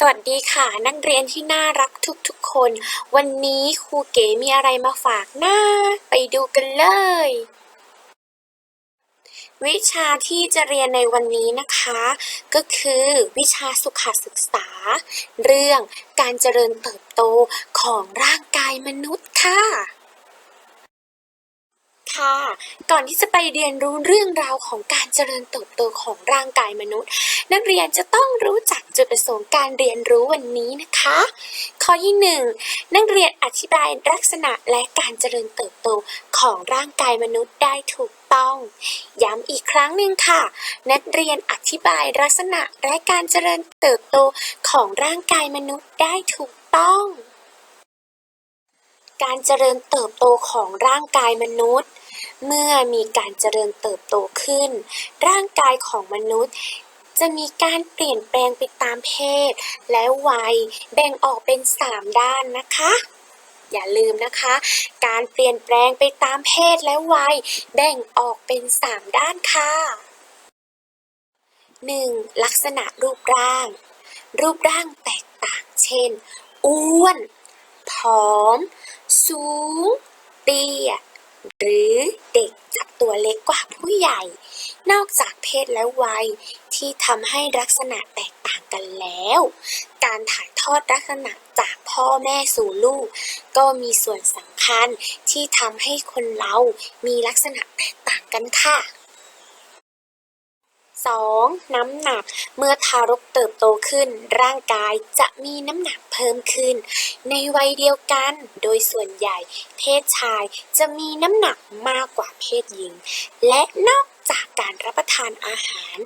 สวัสดีค่ะ นักเรียนที่น่ารักทุกๆคน วันนี้ครูเก๋มีอะไรมาฝากนะไปดูกันเลย วิชาที่จะเรียนในวันนี้นะคะ ก็คือวิชาสุขศึกษา เรื่องการเจริญเติบโตของร่างกายมนุษย์ค่ะ ค่ะ ก่อนที่จะไปเรียนรู้เรื่องราวของการเจริญเติบโตของร่างกายมนุษย์ นักเรียนจะต้องรู้จักจุดประสงค์การเรียนรู้วันนี้นะคะ ข้อที่หนึ่งนักเรียนอธิบายลักษณะและการเจริญเติบโตของร่างกายมนุษย์ได้ถูกต้อง ย้ำอีกครั้งหนึ่งค่ะ นักเรียนอธิบายลักษณะและการเจริญเติบโตของร่างกายมนุษย์ได้ถูกต้องการเจริญเติบโตของร่างกายมนุษย์ เมื่อมีการเจริญเติบโตขึ้น ร่างกายของมนุษย์ จะมีการเปลี่ยนแปลงไปตามเพศ และวัยแบ่งออกเป็น 3 ด้านนะคะ อย่าลืมนะคะ การเปลี่ยนแปลงไปตามเพศและวัยแบ่งออกเป็น 3 ด้านค่ะ 1. ลักษณะรูปร่าง รูปร่างแตกต่าง เช่น อ้วน ผอม สูง เตี้ย หรือเด็กจับตัวเล็กกว่าผู้ใหญ่ นอกจากเพศและวัยที่ทำให้ลักษณะแตกต่างกันแล้ว การถ่ายทอดลักษณะจากพ่อแม่สู่ลูก ก็มีส่วนสำคัญที่ทำให้คนเรามีลักษณะแตกต่างกันค่ะ 2. น้ำหนัก เมื่อทารกเติบโตขึ้น ร่างกายจะมีน้ำหนักเพิ่มขึ้น ในวัยเดียวกัน โดยส่วนใหญ่ เพศชายจะมีน้ำหนักมากกว่าเพศหญิง และนอกจากการรับประทานอาหาร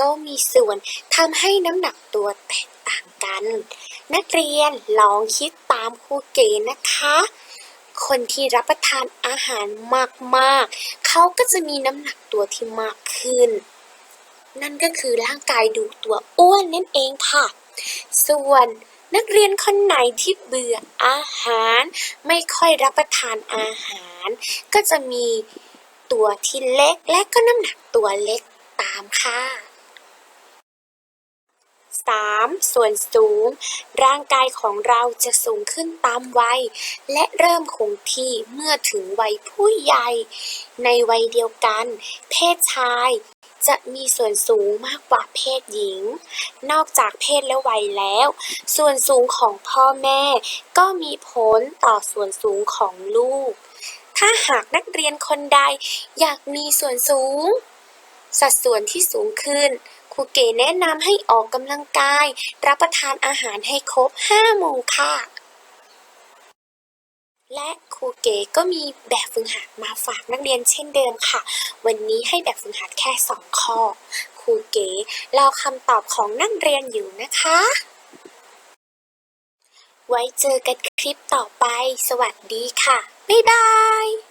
ก็มีส่วนทำให้น้ำหนักตัวแตกต่างกัน นักเรียนลองคิดตามครูเก๋นะคะ คนที่รับประทานอาหารมากๆ เขาก็จะมีน้ำหนักตัวที่มากขึ้น นั่นก็คือร่างกายดูตัวอ้วนนั่นเองค่ะ ส่วนนักเรียนคนไหนที่เบื่ออาหาร ไม่ค่อยรับประทานอาหาร ก็จะมีตัวที่เล็กและก็น้ำหนักตัวเล็กตามค่ะ 3. ส่วนสูง ร่างกายของเราจะสูงขึ้นตามวัย และเริ่มคงที่เมื่อถึงวัยผู้ใหญ่ ในวัยเดียวกัน เพศชาย จะมีส่วนสูงมากกว่าเพศหญิง นอกจากเพศและวัยแล้ว ส่วนสูงของพ่อแม่ก็มีผลต่อส่วนสูงของลูก ถ้าหากนักเรียนคนใดอยากมีส่วนสูง สัดส่วนที่สูงขึ้นครูเก๋แนะนำให้ออกกำลังกาย รับประทานอาหารให้ครบ 5 หมู่ค่ะ และครูเก๋ก็มีแบบฝึกหัดมาฝากนักเรียนเช่นเดิมค่ะ วันนี้ให้แบบฝึกหัดแค่ 2 ข้อ ครูเก๋รอคำตอบของนักเรียนอยู่นะคะ ไว้เจอกันคลิปต่อไป สวัสดีค่ะ บ๊ายบาย